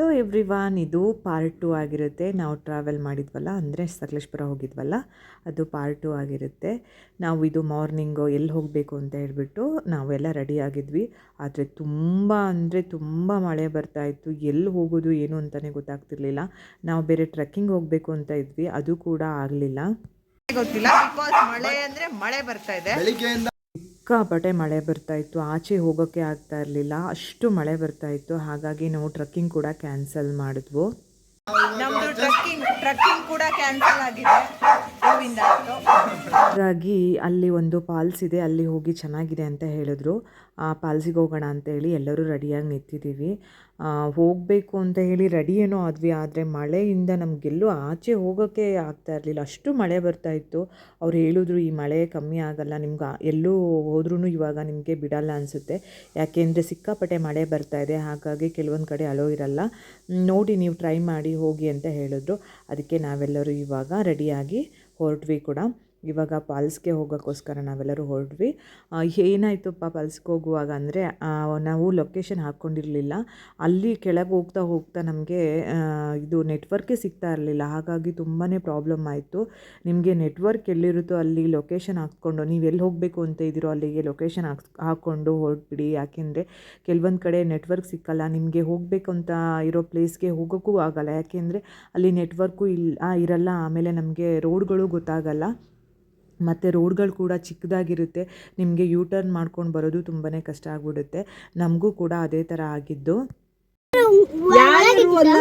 Hello everyone ಇದು part two ಆಗಿರುತ್ತೆ. ನಾವು ಟ್ರಾವೆಲ್ ಮಾಡಿದ್ವಲ್ಲ ಅಂದರೆ ಸಕಲೇಶ್ಪುರ ಹೋಗಿದ್ವಲ್ಲ ಅದು ಪಾರ್ಟ್ ಟು ಆಗಿರುತ್ತೆ. ನಾವು ಇದು ಮಾರ್ನಿಂಗು ಎಲ್ಲಿ ಹೋಗಬೇಕು ಅಂತ ಹೇಳ್ಬಿಟ್ಟು ನಾವೆಲ್ಲ ರೆಡಿ ಆಗಿದ್ವಿ. ಆದರೆ ತುಂಬ ಅಂದರೆ ತುಂಬ ಮಳೆ ಬರ್ತಾ ಇತ್ತು. ಎಲ್ಲಿ ಹೋಗೋದು ಏನು ಅಂತಲೇ ಗೊತ್ತಾಗ್ತಿರ್ಲಿಲ್ಲ. ನಾವು ಬೇರೆ ಟ್ರೆಕ್ಕಿಂಗ್ ಹೋಗಬೇಕು ಅಂತ ಇದ್ವಿ. ಅದು ಕೂಡ ಆಗಲಿಲ್ಲ. ಗೊತ್ತಿಲ್ಲ. ಬಿಕಾಸ್ ಮಳೆ ಅಂದ್ರೆ ಮಳೆ ಬರ್ತಾ ಇದೆ. ಬೆಳಿಗ್ಗೆಯಿಂದ ಸಿಕ್ಕಾಪಟ್ಟೆ ಮಳೆ ಬರ್ತಾ ಇತ್ತು. ಆಚೆ ಹೋಗೋಕ್ಕೆ ಆಗ್ತಾ ಇರಲಿಲ್ಲ. ಅಷ್ಟು ಮಳೆ ಬರ್ತಾ ಇತ್ತು. ಹಾಗಾಗಿ ನಾವು ಟ್ರಕ್ಕಿಂಗ್ ಕೂಡ ಕ್ಯಾನ್ಸಲ್ ಮಾಡಿದ್ವು. ನಮ್ಮದು ಟ್ರಕ್ಕಿಂಗ್ ಟ್ರಕ್ಕಿಂಗ್ ಕೂಡ ಕ್ಯಾನ್ಸಲ್ ಆಗಿದೆ. ಹಾಗಾಗಿ ಅಲ್ಲಿ ಒಂದು ಪಾಲ್ಸ್ ಇದೆ, ಅಲ್ಲಿ ಹೋಗಿ ಚೆನ್ನಾಗಿದೆ ಅಂತ ಹೇಳಿದ್ರು. ಆ ಪಾಲ್ಸಿಗೆ ಹೋಗೋಣ ಅಂತ ಹೇಳಿ ಎಲ್ಲರೂ ರೆಡಿಯಾಗಿ ನಿಂತಿದ್ದೀವಿ. ಹೋಗಬೇಕು ಅಂತ ಹೇಳಿ ರೆಡಿ ಏನೋ ಆದ್ವಿ, ಆದರೆ ಮಳೆಯಿಂದ ನಮಗೆಲ್ಲೂ ಆಚೆ ಹೋಗೋಕ್ಕೆ ಆಗ್ತಾ ಇರಲಿಲ್ಲ. ಅಷ್ಟು ಮಳೆ ಬರ್ತಾ ಇತ್ತು. ಅವ್ರು ಹೇಳಿದ್ರು, ಈ ಮಳೆ ಕಮ್ಮಿ ಆಗಲ್ಲ, ನಿಮ್ಗೆ ಎಲ್ಲೂ ಹೋದ್ರೂ ಇವಾಗ ನಿಮಗೆ ಬಿಡಲ್ಲ ಅನಿಸುತ್ತೆ. ಯಾಕೆಂದರೆ ಸಿಕ್ಕಾಪಟ್ಟೆ ಮಳೆ ಬರ್ತಾ ಇದೆ, ಹಾಗಾಗಿ ಕೆಲವೊಂದು ಕಡೆ ಅಲೋ ಇರಲ್ಲ. ನೋಡಿ ನೀವು ಟ್ರೈ ಮಾಡಿ ಹೋಗಿ ಅಂತ ಹೇಳಿದ್ರು. ಅದಕ್ಕೆ ನಾವೆಲ್ಲರೂ ಇವಾಗ ರೆಡಿಯಾಗಿ ಹೊರಟ್ವಿ ಕೂಡ. ಇವಾಗ ಪಾಲ್ಸ್ಗೆ ಹೋಗೋಕ್ಕೋಸ್ಕರ ನಾವೆಲ್ಲರೂ ಹೊರಡ್ವಿ ಏನಾಯ್ತಪ್ಪ ಪಾಲ್ಸ್ಗೆ ಹೋಗುವಾಗ ಅಂದರೆ ನಾವು ಲೊಕೇಶನ್ ಹಾಕ್ಕೊಂಡಿರಲಿಲ್ಲ. ಅಲ್ಲಿ ಕೆಳಗೆ ಹೋಗ್ತಾ ಹೋಗ್ತಾ ನಮಗೆ ಇದು ನೆಟ್ವರ್ಕೇ ಸಿಗ್ತಾ ಇರಲಿಲ್ಲ. ಹಾಗಾಗಿ ತುಂಬಾ ಪ್ರಾಬ್ಲಮ್ ಆಯಿತು. ನಿಮಗೆ ನೆಟ್ವರ್ಕ್ ಎಲ್ಲಿರುತ್ತೋ ಅಲ್ಲಿ ಲೊಕೇಶನ್ ಹಾಕ್ಕೊಂಡು, ನೀವು ಎಲ್ಲಿ ಹೋಗಬೇಕು ಅಂತ ಇದ್ದೀರೋ ಅಲ್ಲಿಗೆ ಲೊಕೇಶನ್ ಹಾಕ್ಸ್, ಹಾಕ್ಕೊಂಡು ಹೊರಟ್ಬಿಡಿ. ಯಾಕೆಂದರೆ ಕೆಲವೊಂದು ಕಡೆ ನೆಟ್ವರ್ಕ್ ಸಿಕ್ಕಲ್ಲ. ನಿಮಗೆ ಹೋಗಬೇಕು ಅಂತ ಇರೋ ಪ್ಲೇಸ್ಗೆ ಹೋಗೋಕ್ಕೂ ಆಗಲ್ಲ. ಯಾಕೆಂದರೆ ಅಲ್ಲಿ ನೆಟ್ವರ್ಕು ಇಲ್ಲ, ಇರಲ್ಲ. ಆಮೇಲೆ ನಮಗೆ ರೋಡ್ಗಳು ಗೊತ್ತಾಗಲ್ಲ. ಮತ್ತು ರೋಡ್ಗಳು ಕೂಡ ಚಿಕ್ಕದಾಗಿರುತ್ತೆ. ನಿಮಗೆ ಯೂ ಟರ್ನ್ ಮಾಡ್ಕೊಂಡು ಬರೋದು ತುಂಬಾ ಕಷ್ಟ ಆಗ್ಬಿಡುತ್ತೆ. ನಮಗೂ ಕೂಡ ಅದೇ ಥರ ಆಗಿದ್ದು.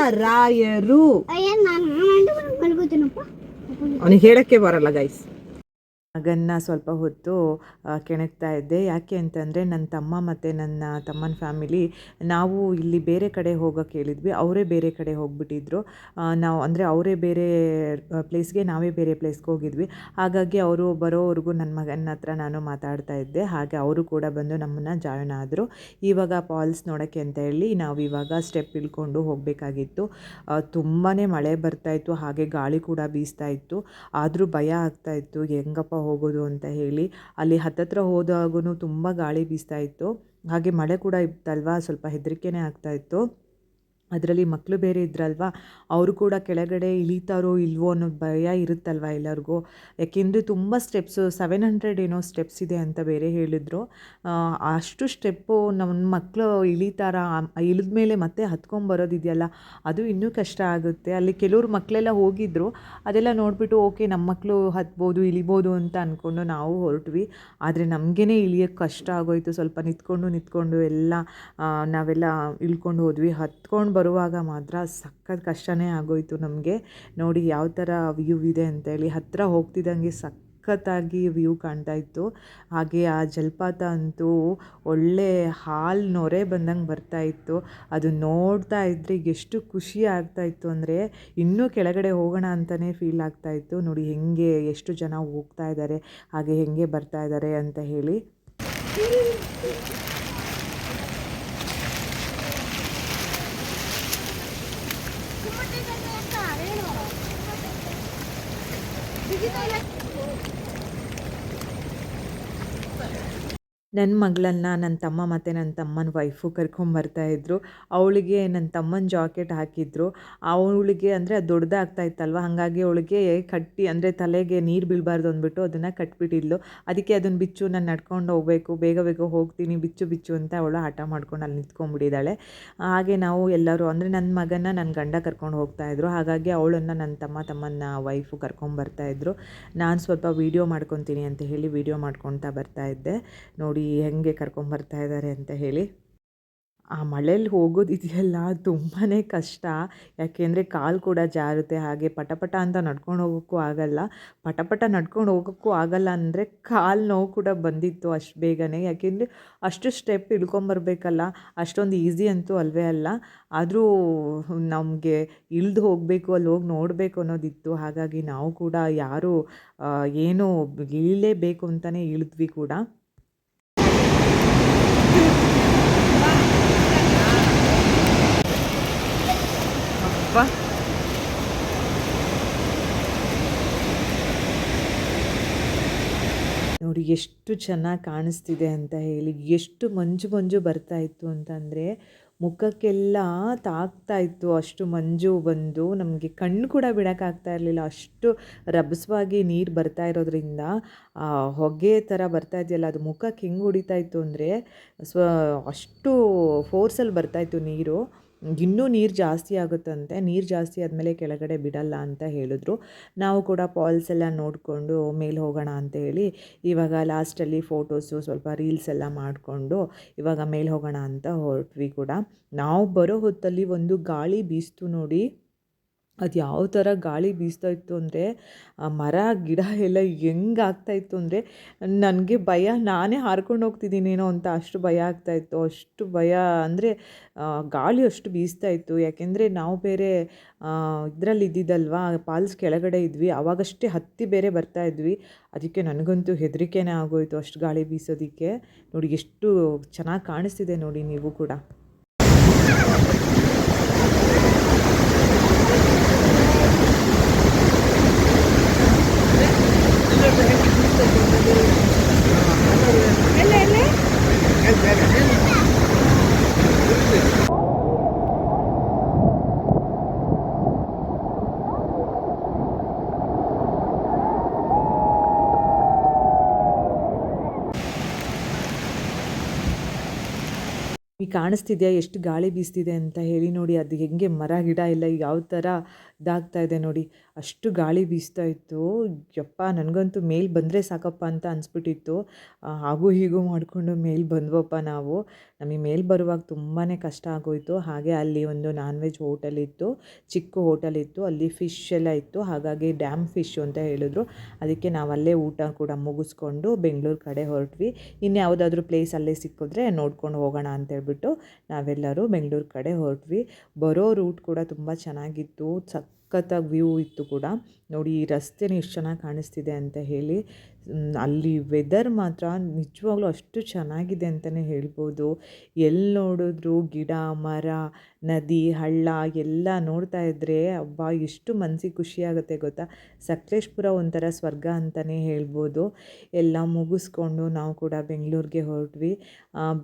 ರಾಯರು. ಅವನಿಗೆ ಹೇಳಕ್ಕೆ ಬರಲ್ಲ ಗೈಸ್ ಮಗನ್ನ ಸ್ವಲ್ಪ ಹೊತ್ತು ಕೆಣಕ್ತಾ ಇದ್ದೆ. ಯಾಕೆ ಅಂತಂದರೆ ನನ್ನ ತಮ್ಮ ಮತ್ತು ನನ್ನ ತಮ್ಮನ ಫ್ಯಾಮಿಲಿ, ನಾವು ಇಲ್ಲಿ ಬೇರೆ ಕಡೆ ಹೋಗೋಕ್ಕೆ ಹೇಳಿದ್ವಿ ಅವರೇ ಬೇರೆ ಕಡೆ ಹೋಗಿಬಿಟ್ಟಿದ್ರು. ನಾವು ಅಂದರೆ ಅವರೇ ಬೇರೆ ಪ್ಲೇಸ್ಗೆ ನಾವೇ ಬೇರೆ ಪ್ಲೇಸ್ಗೆ ಹೋಗಿದ್ವಿ. ಹಾಗಾಗಿ ಅವರು ಬರೋವರೆಗೂ ನನ್ನ ಮಗನ ಹತ್ರ ನಾನು ಮಾತಾಡ್ತಾ ಇದ್ದೆ. ಹಾಗೆ ಅವರು ಕೂಡ ಬಂದು ನಮ್ಮನ್ನು ಜಾಯ್ನ್ ಆದರು. ಇವಾಗ ಫಾಲ್ಸ್ ನೋಡೋಕ್ಕೆ ಅಂತ ಹೇಳಿ ನಾವು ಇವಾಗ ಸ್ಟೆಪ್ ಇಳ್ಕೊಂಡು ಹೋಗಬೇಕಾಗಿತ್ತು. ತುಂಬಾ ಮಳೆ ಬರ್ತಾ ಇತ್ತು. ಹಾಗೆ ಗಾಳಿ ಕೂಡ ಬೀಸ್ತಾ ಇತ್ತು. ಆದರೂ ಭಯ ಆಗ್ತಾ ಇತ್ತು. ಹೆಂಗಪ್ಪ ಹೋಗೋದು ಅಂತ ಹೇಳಿ ಅಲ್ಲಿ ಹತ್ತತ್ರ ಹೋದಾಗೂ ತುಂಬ ಗಾಳಿ ಬೀಸ್ತಾ ಇತ್ತು. ಹಾಗೆ ಮಳೆ ಕೂಡ ಇತ್ತಲ್ವಾ? ಸ್ವಲ್ಪ ಹೆದರಿಕೆನೇ ಆಗ್ತಾ ಇತ್ತು. ಅದರಲ್ಲಿ ಮಕ್ಕಳು ಬೇರೆ ಇದ್ರಲ್ವಾ? ಅವರು ಕೂಡ ಕೆಳಗಡೆ ಇಳಿತಾರೋ ಇಲ್ವೋ ಅನ್ನೋ ಭಯ ಇರುತ್ತಲ್ವ ಎಲ್ಲರಿಗೂ? ಯಾಕೆಂದರೆ ತುಂಬ ಸ್ಟೆಪ್ಸು ಸೆವೆನ್ ಹಂಡ್ರೆಡ್ ಏನೋ ಸ್ಟೆಪ್ಸ್ ಇದೆ ಅಂತ ಬೇರೆ ಹೇಳಿದರು. ಅಷ್ಟು ಸ್ಟೆಪ್ಪು ನಮ್ಮ ಮಕ್ಕಳು ಇಳಿತಾರ ಇಳಿದ ಮೇಲೆ ಮತ್ತೆ ಹತ್ಕೊಂಬರೋದಿದೆಯಲ್ಲ ಅದು ಇನ್ನೂ ಕಷ್ಟ ಆಗುತ್ತೆ. ಅಲ್ಲಿ ಕೆಲವ್ರು ಮಕ್ಕಳೆಲ್ಲ ಹೋಗಿದ್ರು, ಅದೆಲ್ಲ ನೋಡಿಬಿಟ್ಟು, ಓಕೆ ನಮ್ಮ ಮಕ್ಕಳು ಹತ್ಬೋದು, ಇಳಿಬೋದು ಅಂತ ಅಂದ್ಕೊಂಡು ನಾವು ಹೊರಟ್ವಿ. ಆದರೆ ನಮಗೇ ಇಳಿಯೋಕ್ಕೆ ಕಷ್ಟ ಆಗೋಯ್ತು. ಸ್ವಲ್ಪ ನಿಂತ್ಕೊಂಡು ನಿಂತ್ಕೊಂಡು ಎಲ್ಲ ನಾವೆಲ್ಲ ಇಳ್ಕೊಂಡು ಹೋದ್ವಿ. ಹತ್ಕೊಂಡು ಬರುವಾಗ ಮಾತ್ರ ಸಖತ್ ಕಷ್ಟನೇ ಆಗೋಯ್ತು ನಮಗೆ. ನೋಡಿ ಯಾವ ಥರ ವ್ಯೂ ಇದೆ ಅಂತೇಳಿ. ಹತ್ತಿರ ಹೋಗ್ತಿದ್ದಂಗೆ ಸಖತ್ತಾಗಿ ವ್ಯೂ ಕಾಣ್ತಾ ಇತ್ತು. ಹಾಗೆ ಆ ಜಲಪಾತ ಅಂತೂ ಒಳ್ಳೆ ಹಾಲು ನೊರೆ ಬಂದಂಗೆ ಬರ್ತಾ ಇತ್ತು. ಅದು ನೋಡ್ತಾ ಇದ್ರೆ ಎಷ್ಟು ಖುಷಿ ಆಗ್ತಾ ಇತ್ತು ಅಂದರೆ ಇನ್ನೂ ಕೆಳಗಡೆ ಹೋಗೋಣ ಅಂತಲೇ ಫೀಲ್ ಆಗ್ತಾ ಇತ್ತು. ನೋಡಿ ಹೆಂಗೆ ಎಷ್ಟು ಜನ ಹೋಗ್ತಾ ಇದ್ದಾರೆ, ಹಾಗೆ ಹೆಂಗೆ ಬರ್ತಾ ಇದ್ದಾರೆ ಅಂತ ಹೇಳಿ. Thank you. ನನ್ನ ಮಗಳನ್ನ ನನ್ನ ತಮ್ಮ ಮತ್ತು ನನ್ನ ತಮ್ಮನ ವೈಫು ಕರ್ಕೊಂಬರ್ತಾಯಿದ್ರು ಅವಳಿಗೆ ನನ್ನ ತಮ್ಮನ ಜಾಕೆಟ್ ಹಾಕಿದ್ರು. ಅವಳಿಗೆ ಅಂದರೆ ಅದು ದೊಡ್ಡದಾಗ್ತಾ ಇತ್ತಲ್ವ? ಹಾಗಾಗಿ ಅವಳಿಗೆ ಕಟ್ಟಿ ಅಂದರೆ ತಲೆಗೆ ನೀರು ಬೀಳಬಾರ್ದು ಅಂದ್ಬಿಟ್ಟು ಅದನ್ನು ಕಟ್ಬಿಟ್ಟಿದ್ಲು. ಅದಕ್ಕೆ ಅದನ್ನು ಬಿಚ್ಚು, ನಾನು ನಡ್ಕೊಂಡು ಹೋಗಬೇಕು, ಬೇಗ ಬೇಗ ಹೋಗ್ತೀನಿ, ಬಿಚ್ಚು ಬಿಚ್ಚು ಅಂತ ಅವಳು ಹಠ ಮಾಡ್ಕೊಂಡು ಅಲ್ಲಿ ನಿಂತ್ಕೊಂಡ್ಬಿಟ್ಟಿದ್ದಾಳೆ. ಹಾಗೆ ನಾವು ಎಲ್ಲರೂ ಅಂದರೆ ನನ್ನ ಮಗನ ನನ್ನ ಗಂಡ ಕರ್ಕೊಂಡು ಹೋಗ್ತಾ ಇದ್ರು. ಹಾಗಾಗಿ ಅವಳನ್ನು ನನ್ನ ತಮ್ಮ ತಮ್ಮನ ವೈಫು ಕರ್ಕೊಂಬರ್ತಾ ಇದ್ರು. ನಾನು ಸ್ವಲ್ಪ ವೀಡಿಯೋ ಮಾಡ್ಕೊತೀನಿ ಅಂತ ಹೇಳಿ ವೀಡಿಯೋ ಬರ್ತಾ ಇದ್ದೆ. ನೋಡಿ ಹೆಂಗೆ ಕರ್ಕೊಂಬರ್ತಾ ಇದ್ದಾರೆ ಅಂತ ಹೇಳಿ. ಆ ಮಳೇಲಿ ಹೋಗೋದಿದೆಯಲ್ಲ ತುಂಬಾ ಕಷ್ಟ. ಯಾಕೆಂದರೆ ಕಾಲು ಕೂಡ ಜಾರುತ್ತೆ, ಹಾಗೆ ಪಟಪಟ ಅಂತ ನಡ್ಕೊಂಡು ಹೋಗೋಕ್ಕೂ ಆಗಲ್ಲ. ಪಟಪಟ ನಡ್ಕೊಂಡು ಹೋಗೋಕ್ಕೂ ಆಗಲ್ಲ ಅಂದರೆ ಕಾಲು ನೋವು ಕೂಡ ಬಂದಿತ್ತು ಅಷ್ಟು ಬೇಗನೆ. ಯಾಕೆಂದರೆ ಅಷ್ಟು ಸ್ಟೆಪ್ ಇಳ್ಕೊಂಬರ್ಬೇಕಲ್ಲ ಅಷ್ಟೊಂದು ಈಸಿ ಅಂತೂ ಅಲ್ವೇ ಅಲ್ಲ. ಆದರೂ ನಮಗೆ ಇಳ್ದು ಹೋಗಬೇಕು, ಅಲ್ಲಿ ಹೋಗಿ ನೋಡಬೇಕು ಅನ್ನೋದಿತ್ತು. ಹಾಗಾಗಿ ನಾವು ಕೂಡ ಯಾರೂ ಏನು ಇಳಿಲೇಬೇಕು ಅಂತಲೇ ಇಳಿದ್ವಿ ಕೂಡ. ಅಪ್ಪ ನೋಡಿ, ಎಷ್ಟು ಚೆನ್ನಾಗಿ ಕಾಣಿಸ್ತಿದೆ ಅಂತ ಹೇಳಿ, ಎಷ್ಟು ಮಂಜು ಮಂಜು ಬರ್ತಾ ಇತ್ತು ಅಂತಂದರೆ, ಮುಖಕ್ಕೆಲ್ಲ ತಾಗ್ತಾ ಇತ್ತು. ಅಷ್ಟು ಮಂಜು ಬಂದು ನಮಗೆ ಕಣ್ಣು ಕೂಡ ಬಿಡೋಕ್ಕಾಗ್ತಾ ಇರಲಿಲ್ಲ. ಅಷ್ಟು ರಭಸವಾಗಿ ನೀರು ಬರ್ತಾ ಇರೋದ್ರಿಂದ ಹೊಗೆ ಥರ ಬರ್ತಾ ಇದೆಯಲ್ಲ, ಅದು ಮುಖಕ್ಕೆ ಹೆಂಗೆ ಹೊಡಿತಾ ಇತ್ತು ಅಂದರೆ, ಸ್ವ ಅಷ್ಟು ಫೋರ್ಸಲ್ಲಿ ಬರ್ತಾಯಿತ್ತು ನೀರು. ಇನ್ನೂ ನೀರು ಜಾಸ್ತಿ ಆಗುತ್ತಂತೆ, ನೀರು ಜಾಸ್ತಿ ಆದಮೇಲೆ ಕೆಳಗಡೆ ಬಿಡಲ್ಲ ಅಂತ ಹೇಳಿದ್ರು. ನಾವು ಕೂಡ ಫಾಲ್ಸ್ ಎಲ್ಲ ನೋಡಿಕೊಂಡು ಮೇಲೆ ಹೋಗೋಣ ಅಂತ ಹೇಳಿ ಇವಾಗ ಲಾಸ್ಟಲ್ಲಿ ಫೋಟೋಸು ಸ್ವಲ್ಪ ರೀಲ್ಸ್ ಎಲ್ಲ ಮಾಡಿಕೊಂಡು ಇವಾಗ ಮೇಲೆ ಹೋಗೋಣ ಅಂತ ಹೊರಟ್ವಿ ಕೂಡ. ನಾವು ಬರೋ ಹೊತ್ತಲ್ಲಿ ಒಂದು ಗಾಳಿ ಬೀಸ್ತು ನೋಡಿ ಅದು ಯಾವ ಥರ ಗಾಳಿ ಬೀಸ್ತಾ ಇತ್ತು ಅಂದರೆ, ಆ ಮರ, ಗಿಡ ಎಲ್ಲ ಹೆಂಗೆ ಆಗ್ತಾ ಇತ್ತು ಅಂದರೆ, ನನಗೆ ಭಯ, ನಾನೇ ಹಾರ್ಕೊಂಡು ಹೋಗ್ತಿದ್ದೀನೇನೋ ಅಂತ ಅಷ್ಟು ಭಯ ಆಗ್ತಾ ಇತ್ತು. ಅಷ್ಟು ಭಯ ಅಂದರೆ ಗಾಳಿ ಅಷ್ಟು ಬೀಸ್ತಾ ಇತ್ತು. ಯಾಕೆಂದರೆ ನಾವು ಬೇರೆ ಇದರಲ್ಲಿ ಇದ್ದಿದ್ದಲ್ವಾ, ಪಾಲ್ಸ್ ಕೆಳಗಡೆ ಇದ್ವಿ ಆವಾಗಷ್ಟೇ ಹತ್ತಿ ಬೇರೆ ಬರ್ತಾ ಇದ್ವಿ. ಅದಕ್ಕೆ ನನಗಂತೂ ಹೆದರಿಕೆನೇ ಆಗೋಯಿತು ಅಷ್ಟು ಗಾಳಿ ಬೀಸೋದಕ್ಕೆ. ನೋಡಿ, ಎಷ್ಟು ಚೆನ್ನಾಗಿ ಕಾಣಿಸ್ತಿದೆ ನೋಡಿ ನೀವು ಕೂಡ. ಈಗ ಕಾಣಿಸ್ತಿದೆಯಾ? ಎಷ್ಟು ಗಾಳಿ ಬೀಸ್ತಿದೆ? ಅಂತ ಹೇಳಿ ನೋಡಿ, ಅದು ಹೆಂಗೆ ಮರ, ಗಿಡ ಇಲ್ಲ ಯಾವ ಥರ ಇದಾಗ್ತಾ ಇದೆ ನೋಡಿ. ಅಷ್ಟು ಗಾಳಿ ಬೀಸ್ತಾ ಇತ್ತು. ಯಪ್ಪ, ನನಗಂತೂ ಮೇಲೆ ಬಂದರೆ ಸಾಕಪ್ಪ ಅಂತ ಅನಿಸ್ಬಿಟ್ಟಿತ್ತು. ಹಾಗೂ ಹೀಗೂ ಮಾಡಿಕೊಂಡು ಮೇಲೆ ಬಂದ್ವಪ್ಪ ನಾವು. ನಮಗೆ ಮೇಲೆ ಬರುವಾಗ ತುಂಬಾ ಕಷ್ಟ ಆಗೋಯಿತು. ಹಾಗೆ ಅಲ್ಲಿ ಒಂದು ನಾನ್ ವೆಜ್ ಹೋಟೆಲ್ ಇತ್ತು. ಚಿಕ್ಕ ಹೋಟೆಲ್ ಇತ್ತು. ಅಲ್ಲಿ ಫಿಶ್ ಎಲ್ಲ ಇತ್ತು. ಹಾಗಾಗಿ ಡ್ಯಾಮ್ ಫಿಶ್ ಅಂತ ಹೇಳಿದ್ರು. ಅದಕ್ಕೆ ನಾವು ಅಲ್ಲೇ ಊಟ ಕೂಡ ಮುಗಿಸ್ಕೊಂಡು ಬೆಂಗಳೂರು ಕಡೆ ಹೊರಟ್ವಿ. ಇನ್ನು ಯಾವುದಾದ್ರೂ ಪ್ಲೇಸ್ ಅಲ್ಲೇ ಸಿಕ್ಕಿದ್ರೆ ನೋಡ್ಕೊಂಡು ಹೋಗೋಣ ಅಂತ ಹೇಳ್ಬಿಟ್ಟು ನಾವೆಲ್ಲರೂ ಬೆಂಗಳೂರು ಕಡೆ ಹೊರಟ್ವಿ. ಬರೋ ರೂಟ್ ಕೂಡ ತುಂಬ ಚೆನ್ನಾಗಿತ್ತು. ಸಖತ್ತಾಗಿ ವ್ಯೂ ಇತ್ತು ಕೂಡ. ನೋಡಿ, ಈ ರಸ್ತೆನೇ ಎಷ್ಟು ಚೆನ್ನಾಗಿ ಕಾಣಿಸ್ತಿದೆ ಅಂತ ಹೇಳಿ. ಅಲ್ಲಿ ವೆದರ್ ಮಾತ್ರ ನಿಜವಾಗ್ಲೂ ಅಷ್ಟು ಚೆನ್ನಾಗಿದೆ ಅಂತಲೇ ಹೇಳ್ಬೋದು. ಎಲ್ಲಿ ನೋಡಿದ್ರು ಗಿಡ, ಮರ, ನದಿ, ಹಳ್ಳ ಎಲ್ಲ ನೋಡ್ತಾ ಇದ್ದರೆ ಅಬ್ಬಾ ಎಷ್ಟು ಮನಸ್ಸಿಗೆ ಖುಷಿಯಾಗುತ್ತೆ ಗೊತ್ತಾ? ಸಕಲೇಶ್ಪುರ ಒಂಥರ ಸ್ವರ್ಗ ಅಂತಲೇ ಹೇಳ್ಬೋದು. ಎಲ್ಲ ಮುಗಿಸ್ಕೊಂಡು ನಾವು ಕೂಡ ಬೆಂಗಳೂರಿಗೆ ಹೊರಟ್ವಿ.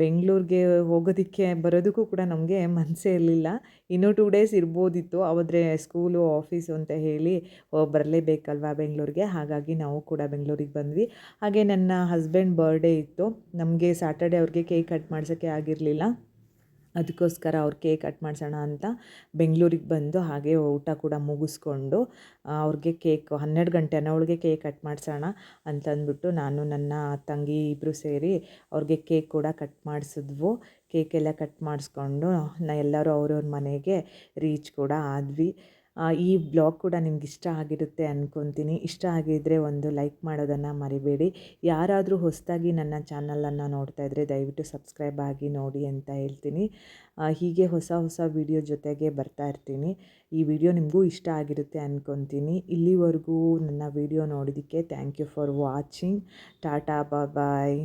ಬೆಂಗಳೂರಿಗೆ ಹೋಗೋದಕ್ಕೆ ಬರೋದಕ್ಕೂ ಕೂಡ ನಮಗೆ ಮನಸ್ಸೇ ಇರಲಿಲ್ಲ. ಇನ್ನೂ ಟೂ ಡೇಸ್ ಇರ್ಬೋದಿತ್ತು. ಆದರೆ ಸ್ಕೂಲು ಆಫೀಸು ಅಂತ ಹೇಳಿ ಬರಲೇಬೇಕಲ್ವಾ ಬೆಂಗಳೂರಿಗೆ? ಹಾಗಾಗಿ ನಾವು ಕೂಡ ಬೆಂಗಳೂರಿಗೆ ಬಂದ್ವಿ. ಹಾಗೆ ನನ್ನ ಹಸ್ಬೆಂಡ್ ಬರ್ಡೇ ಇತ್ತು. ನಮಗೆ ಸ್ಯಾಟರ್ಡೆ ಅವ್ರಿಗೆ ಕೇಕ್ ಕಟ್ ಮಾಡ್ಸೋಕ್ಕೆ ಆಗಿರಲಿಲ್ಲ. ಅದಕ್ಕೋಸ್ಕರ ಅವ್ರ ಕೇಕ್ ಕಟ್ ಮಾಡಿಸೋಣ ಅಂತ ಬೆಂಗಳೂರಿಗೆ ಬಂದು ಹಾಗೆ ಊಟ ಕೂಡ ಮುಗಿಸ್ಕೊಂಡು ಅವ್ರಿಗೆ ಕೇಕ್ ಹನ್ನೆರಡು ಗಂಟೆ ಅನ್ನೋಳಿಗೆ ಕೇಕ್ ಕಟ್ ಮಾಡಿಸೋಣ ಅಂತಂದ್ಬಿಟ್ಟು ನಾನು ನನ್ನ ತಂಗಿ ಇಬ್ಬರು ಸೇರಿ ಅವ್ರಿಗೆ ಕೇಕ್ ಕೂಡ ಕಟ್ ಮಾಡಿಸಿದ್ವು. ಕೇಕೆಲ್ಲ ಕಟ್ ಮಾಡಿಸ್ಕೊಂಡು ನಾ ಎಲ್ಲರೂ ಅವ್ರವ್ರ ಮನೆಗೆ ರೀಚ್ ಕೂಡ ಆದ್ವಿ. ಈ ಬ್ಲಾಗ್ ಕೂಡ ನಿಮ್ಗೆ ಇಷ್ಟ ಆಗಿರುತ್ತೆ ಅಂದ್ಕೊತೀನಿ ಇಷ್ಟ ಆಗಿದ್ದರೆ ಒಂದು ಲೈಕ್ ಮಾಡೋದನ್ನು ಮರಿಬೇಡಿ. ಯಾರಾದರೂ ಹೊಸದಾಗಿ ನನ್ನ ಚಾನಲನ್ನು ನೋಡ್ತಾ ಇದ್ದರೆ ದಯವಿಟ್ಟು ಸಬ್ಸ್ಕ್ರೈಬ್ ಆಗಿ ನೋಡಿ ಅಂತ ಹೇಳ್ತೀನಿ. ಹೀಗೆ ಹೊಸ ಹೊಸ ವಿಡಿಯೋ ಜೊತೆಗೆ ಬರ್ತಾ ಇರ್ತೀನಿ. ಈ ವಿಡಿಯೋ ನಿಮಗೂ ಇಷ್ಟ ಆಗಿರುತ್ತೆ ಅಂದ್ಕೊತೀನಿ ಇಲ್ಲಿವರೆಗೂ ನನ್ನ ವಿಡಿಯೋ ನೋಡಿದ್ದಕ್ಕೆ thank you for watching tata bye